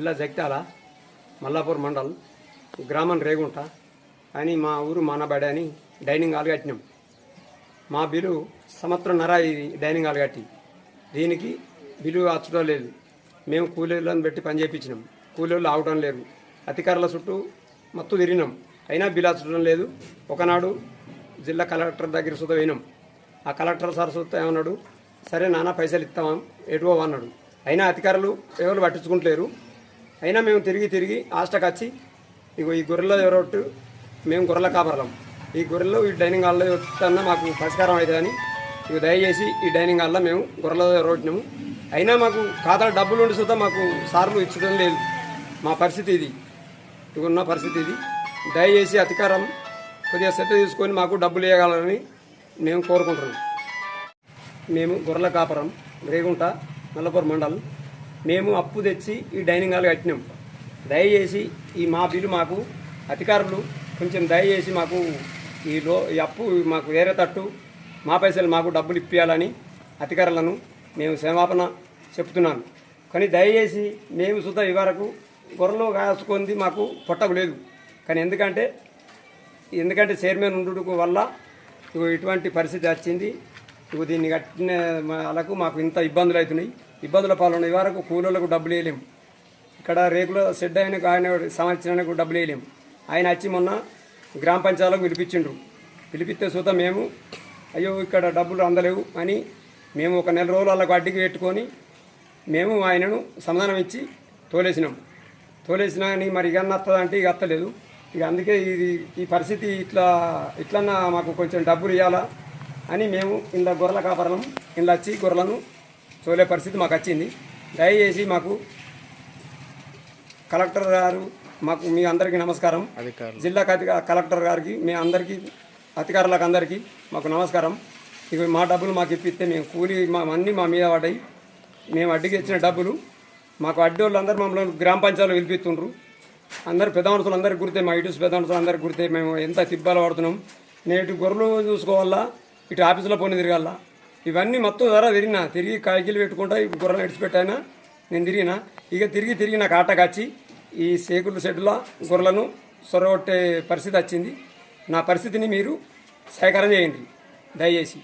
జిల్లా జగిత్యాల మల్లాపూర్ మండల్ గ్రామం రేగుంట. అని మా ఊరు మానబడి అని డైనింగ్ హాల్ కట్టినాం. మా బిలు సంవత్సరంన్నర ఇది డైనింగ్ హాల్ కట్టి. దీనికి బిల్లు అచ్చడం లేదు. మేము కూలీలను పెట్టి పని చేయించినాం కూలీలు ఆవటం లేదు. అధికారుల చుట్టూ మత్తు తిరిగినాం. అయినా బిల్లు అచ్చడం లేదు. ఒకనాడు జిల్లా కలెక్టర్ దగ్గర సుత పోయినాం. ఆ కలెక్టర్ సార్ సుత ఏమన్నాడు? సరే నాన్న పైసలు ఇస్తామా ఎటువో అన్నాడు. అయినా అధికారులు ఎవరు పట్టించుకుంటలేరు. అయినా మేము తిరిగి తిరిగి హాస్టల్కి వచ్చి ఇగో ఈ గొర్రెల ఎవరొట్టు మేము గొర్రెల కాపరలం. ఈ గొర్రెలు ఈ డైనింగ్ హాల్లో వస్తున్నా మాకు పరిష్కారం అవుతుందని ఇక దయచేసి ఈ డైనింగ్ హాల్లో మేము గొర్రెల ఎవరొట్టినాము అయినా మాకు ఖాతాలో డబ్బులు ఉండి సుతా మాకు సార్లు ఇచ్చడం లేదు. మా పరిస్థితి ఇది. ఇక ఉన్న పరిస్థితి ఇది. దయచేసి అధికారం కొద్దిగా శ్రద్ధ తీసుకొని మాకు డబ్బులు ఇవ్వగలరని మేము కోరుకుంటున్నాం. మేము గొర్రెల కాపురం రేగుంట మల్లపూర్ మండలం మేము అప్పు తెచ్చి ఈ డైనింగ్ హాల్ కట్టినాం. దయచేసి ఈ మా బిల్లు మాకు అధికారులు కొంచెం దయచేసి మాకు ఈ లో ఈ అప్పు మాకు వేరే తట్టు మా పైసలు మాకు డబ్బులు ఇప్పించాలని అధికారులను మేము క్షమాపణ చెప్తున్నాను. కానీ దయచేసి మేము సుధా ఇవరకు గొర్రెలు కాసుకుంది మాకు పొట్టకు లేదు. కానీ ఎందుకంటే ఎందుకంటే చైర్మన్ ఉండు వల్ల ఇగో ఇటువంటి పరిస్థితి వచ్చింది. ఇగో దీన్ని కట్టిన వాళ్ళకు మాకు ఇంత ఇబ్బందులు అవుతున్నాయి. ఇబ్బందుల పాలన. వరకు కూలీలకు డబ్బులు వేయలేము ఇక్కడ రేకుల షెడ్ ఆయన ఆయన సంవత్సరానికి డబ్బులు వేయలేము ఆయన వచ్చి మొన్న గ్రామ పంచాయతీలకు పిలిపించిండ్రు. పిలిపిస్తే సుత మేము. అయ్యో ఇక్కడ డబ్బులు అందలేవు అని మేము ఒక నెల రోజులు వాళ్ళకు అడ్డుకి పెట్టుకొని మేము ఆయనను సమాధానం ఇచ్చి తోలేసినాం. తోలేసినా కానీ మరి ఇక వస్తుందంటే ఇక అత్తలేదు ఇక అందుకే ఇది ఈ పరిస్థితి ఇట్లా ఇట్లన్నా మాకు కొంచెం డబ్బులు ఇవ్వాలా అని మేము ఇంత గొర్రెల కాపరం ఇందులో వచ్చి గొర్రెలను తోలే పరిస్థితి మాకు వచ్చింది. దయచేసి మాకు కలెక్టర్ గారు మాకు మీ అందరికీ నమస్కారం. జిల్లా కలెక్టర్ గారికి మీ అందరికీ అధికారులకు అందరికీ మాకు నమస్కారం. ఇక మా డబ్బులు మాకు ఇప్పిస్తే మేము కూలి మా అన్నీ మా మీద పడ్డాయి. మేము అడ్డుకి ఇచ్చిన డబ్బులు మాకు అడ్డి వాళ్ళు అందరూ మమ్మల్ని గ్రామ పంచాయతీలో పిలిపిస్తుండ్రు. అందరు పెద్ద మనుషులు అందరికి గుర్తే మా ఇటు పెద్ద మనుషులు అందరికి గుర్తే మేము ఎంత తిబ్బాలు పడుతున్నాం. నేను ఇటు గొర్రెలు చూసుకోవాలా ఇటు ఆఫీసులో పోనీ తిరగాల. ఇవన్నీ మొత్తం ధర తిరిగినా. తిరిగి కాయకిలు పెట్టుకుంటా ఈ గుర్రం ఇడిచిపెట్టాయినా నేను తిరిగిన. ఇక తిరిగి తిరిగి నాకు ఆట కాచి ఈ సేకుల షెడ్లో గుర్రలను సొరగొట్టే పరిస్థితి వచ్చింది. నా పరిస్థితిని మీరు సేకరణ చేయండి. దయచేసి.